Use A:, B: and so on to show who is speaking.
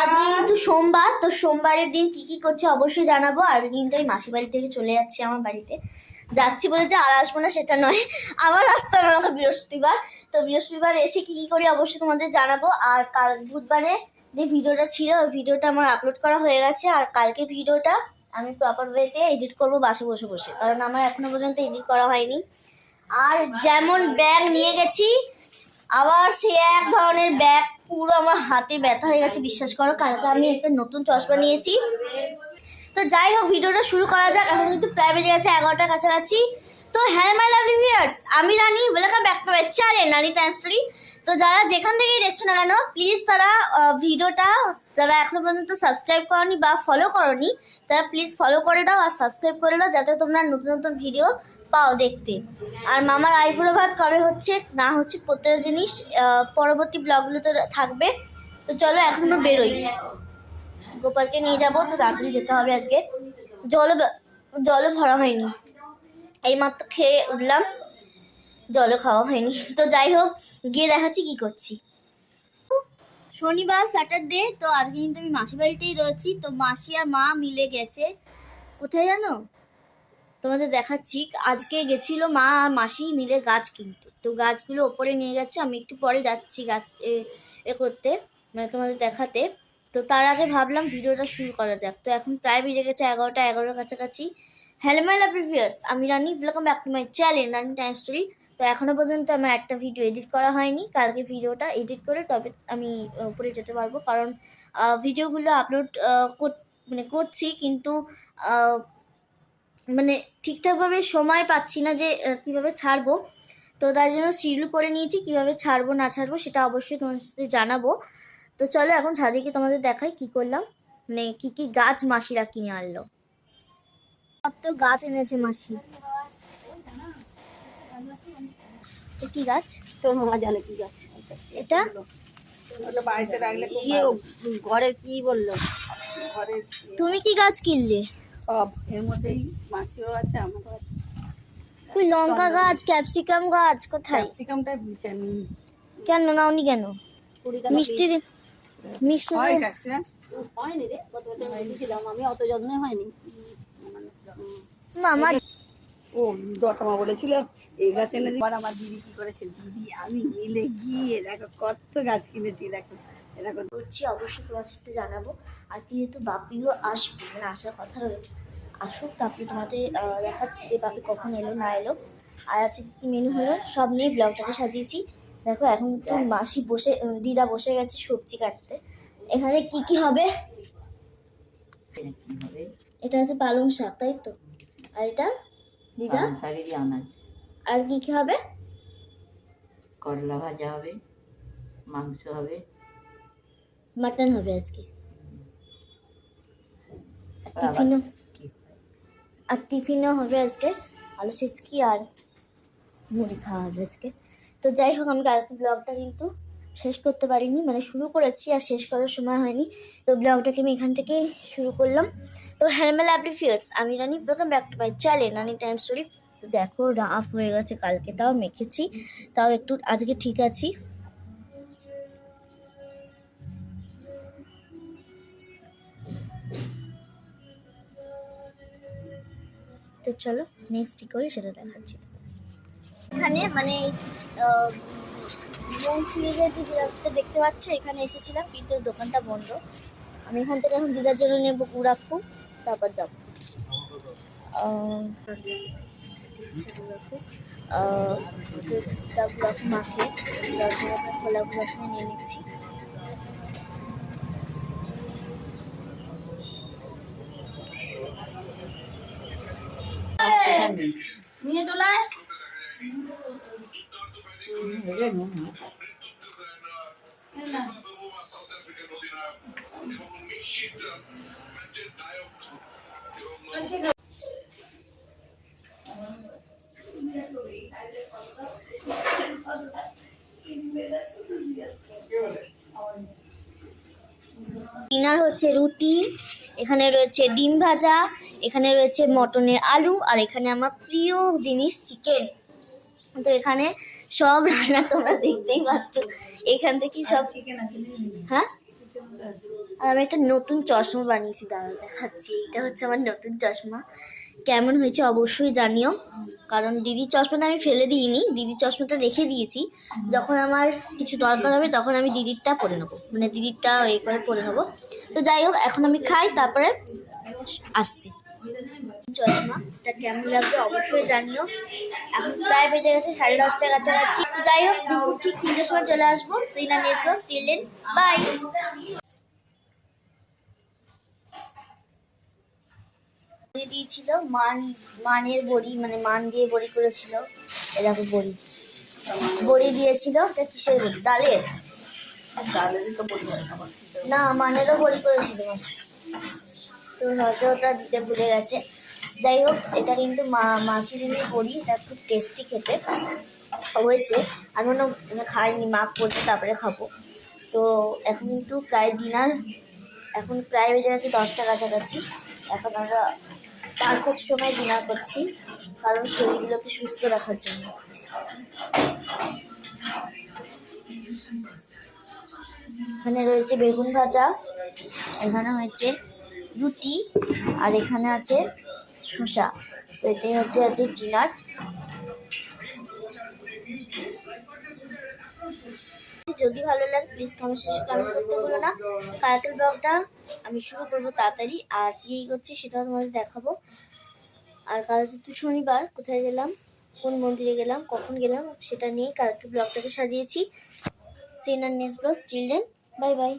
A: আজকে কিন্তু সোমবার, তো সোমবারের দিন কি কি করছে অবশ্যই জানাব। আর কিন্তু আমি মাসি বাড়ি থেকে চলে যাচ্ছি আমার বাড়িতে। যাচ্ছি বলে যে আর আসব না সেটা নয়। আবার আসতে হবে আমাকে বৃহস্পতিবার। তো বৃহস্পতিবার এসে কি কি করি অবশ্যই তোমাদের জানাব। আর কাল বুধবারে যে ভিডিওটা ছিল, ওই ভিডিওটা আমার আপলোড করা হয়ে গেছে। আর কালকে ভিডিওটা আমি প্রপার ওয়েতে এডিট করব, বাসে বসে বসে। কারণ আমার এখনও পর্যন্ত এডিট করা হয়নি। আর যেমন ব্যাগ নিয়ে গেছি, আবার সে এক ধরনের ব্যাগ পুরো আমার হাতে ব্যথা হয়ে গেছে, বিশ্বাস করো। কালকে আমি একটা নতুন চশমা নিয়েছি। তো যাই হোক, ভিডিওটা শুরু করা যাক। এখন কিন্তু প্রায় বেজে গেছে এগারোটার কাছাকাছি। তো হ্যাঁ মাই লাভলি ভিউয়ার্স আমি Rani welcome back to my channel Rani time story তো যারা যেখান থেকেই দেখছ না কেন প্লিজ তারা ভিডিওটা যারা এখনও পর্যন্ত সাবস্ক্রাইব করনি বা ফলো করনি, তারা প্লিজ ফলো করে দাও আর সাবস্ক্রাইব করে দাও, যাতে তোমরা নতুন নতুন ভিডিও পাও দেখতে। আর মামার আইবুড়ো ভাত কবে হচ্ছে, না হচ্ছে প্রত্যেক জিনিস পরবর্তী ব্লগগুলোতে থাকবে। তো চলো, এখন আমরা বেরোই। গোপালকে নিয়ে যাব, তো তাড়াতাড়ি যেতে হবে আজকে। জলও ব- জলও ভরা হয়নি। এইমাত্র খেয়ে উঠলাম, জলও খাওয়া হয়নি। তো যাই হোক, গিয়ে দেখাচ্ছি কি করছি। শনিবার, স্যাটারডে, তো আজকে কিন্তু আমি মাসি বাড়িতেই রয়েছি। তো মাসি আর মা মিলে গেছে। কোথায় জানো? তোমাদের দেখাচ্ছি। আজকে গেছিল মা আর মাসি মিলে গাছ কিনতে। তো গাছগুলো ওপরে নিয়ে গেছে, আমি একটু পরে যাচ্ছি গাছ এ- করতে মানে তোমাদের দেখাতে। তো তার আগে ভাবলাম ভিডিওটা শুরু করা যাক। তো এখন প্রায় বেজে গেছে এগারোটা এগারোটার কাছাকাছি। হ্যালো মাই লাভ আমি Rani. Welcome back to my channel Rani time story তো এখনও পর্যন্ত আমার একটা ভিডিও এডিট করা হয়নি। কালকে ভিডিওটা এডিট করে তবে আমি উপরে যেতে পারব। কারণ ভিডিওগুলো আপলোড মানে করছি, কিন্তু মানে ঠিকঠাকভাবে সময় পাচ্ছি না যে কীভাবে ছাড়বো। তো তার জন্য শিডিউল করে নিয়েছি কীভাবে ছাড়বো না ছাড়বো সেটা অবশ্যই তোমাদের সাথে জানাব। তো চলো এখন ছাদে গিয়ে তোমাদের দেখাই কি করলাম। মানে কি কি গাছ মাসিরা কিনে আনলো। কত গাছ এনেছে মাসি। কি গাছ?
B: তোর মামা জানে কি গাছ।
A: এটা?
B: ইয়ে ঘরে কি বলল?
A: তুমি কি গাছ কিনলে?
C: সব। এর মধ্যেই মাসিও আছে আমারও আছে।
A: ওই লঙ্কা গাছ ক্যাপসিকাম গাছ কোথায়?
C: ক্যাপসিকামটা কেন?
A: কেন নাওনি কেন? মিষ্টি মিষ্টি
C: হয়
A: দি-
B: হয়নি রে গত বছর এনেছিলাম আমি অত যত্নে হয়নি।
A: মামা
C: ও দটমা বলেছিল এই গাছ এনে আমার দিদি কি করেছে? দিদি আমি মিলে গিয়ে দেখো কত গাছ কিনেছি দেখো। এ দেখো
A: করছি অবশ্যই তোমার সাথে জানাব। আর যেহেতু বাপিও আসবে মানে আসার কথা রয়েছে আসুক তারপরে তোমাদের দেখাচ্ছি যে বাপি কখন এলো না এলো। আর আজকে কি মেনু হলো সব নিয়ে ব্লগটাকে সাজিয়েছি। দেখো এখন তো মাসি বসে দিদা বসে গেছে সবজি কাটতে। এখানে কি কি হবে? এটা হচ্ছে পালং শাক তাই তো? আর এটা দিদা? আর কি কি হবে?
D: করলা ভাজা হবে মাংস হবে।
A: মাটন হবে আজকে। আর টিফিনও আর টিফিনও হবে আজকে আলু সিচকি আর মুড়ি খাওয়া হবে আজকে। তো যাই হোক আমি কালকে ব্লগটা কিন্তু শেষ করতে পারিনি মানে শুরু করেছি আর শেষ করার সময় হয়নি। তো ব্লগটাকে আমি এখান থেকে শুরু করলাম। তো হ্যালমেল অ্যাপ্রিফিয়ার্স আমি Rani welcome back to my channel Rani time story দেখো রাফ হয়ে গেছে কালকে তাও মেখেছি তাও একটু আজকে ঠিক আছি। তো চলো নেক্সট কী সেটা দেখাচ্ছি। এখানে মানে যে দেখতে পাচ্ছ, এখানে এসেছিলাম, কিন্তু দোকানটা বন্ধ। আমি এখান থেকে এখন দিদার জন্য নেব গুড়াখু তারপর যাব। গুড়াখু মাখে খোলা গুড়াখু নিয়ে নিচ্ছি।
B: নিয়ে চলে
A: ডিনার হচ্ছে রুটি এখানে রয়েছে ডিম ভাজা এখানে রয়েছে মটনের আলু আর এখানে আমার প্রিয় জিনিস চিকেন। তো এখানে সব রান্না তোমরা দেখতেই পাচ্ছ। এখান থেকে সব
C: চিকেন আছে
A: হ্যাঁ? আর আমি একটা নতুন চশমা বানিয়েছি দাঁড়া দেখাচ্ছি। এটা হচ্ছে আমার নতুন চশমা। কেমন হয়েছে অবশ্যই জানিও। কারণ দিদির চশমাটা আমি ফেলে দিইনি। দিদির চশমাটা রেখে দিয়েছি। যখন আমার কিছু দরকার হবে তখন আমি দিদিরটা পরে নেব। মানে দিদিরটা এ করে পরে নেব। তো যাই হোক এখন আমি খাই তারপরে আসছি। চশমাটা কেমন লাগছে অবশ্যই জানিও। এখন প্রায় বেজে গেছে সাড়ে দশটার কাছাকাছি। যাই হোক দুপুর ঠিক তিনটের সময় চলে আসব। সিনা স্টিল বাই বড়ি দিয়েছিল। মান মানের বড়ি মানে মান দিয়ে বড়ি করেছিল। এরকম বড়ি। বড়ি দিয়েছিল। এটা কিসের বড়ি? ডালের? না মানেরও বড়ি করেছিল। তো হয়তো ওটা দিতে ভুলে গেছে। যাই হোক, এটা কিন্তু মা, মাসির এনে বড়ি এটা খুব টেস্টি খেতে। হয়েছে আমি মানে খাইনি মা করছে, তারপরে খাব। তো এখন কিন্তু প্রায় ডিনার এখন প্রায় বেজে গেছে দশটা কাছাকাছি। এখন আমরা পারফেক্ট সময় ডিনার করছি, কারণ শরীরগুলোকে সুস্থ রাখার জন্য। এখানে রয়েছে বেগুন ভাজা, এখানে হয়েছে রুটি আর এখানে আছে শসা। তো এটাই হচ্ছে আছে ডিনার। যদি ভালো লাগে প্লিজ কমেন্ট শেষে কমেন্ট করতে ভুলো না। কালকের ব্লগটা আমি শুরু করব তাড়াতাড়ি। আর কী করছি সেটাও তোমাদের দেখাবো। আর কাল যেহেতু শনিবার, কোথায় গেলাম? কোন মন্দিরে গেলাম? কখন গেলাম? সেটা নিয়ে কালকে ব্লগটাকে সাজিয়েছি। Seen and next blog children bye bye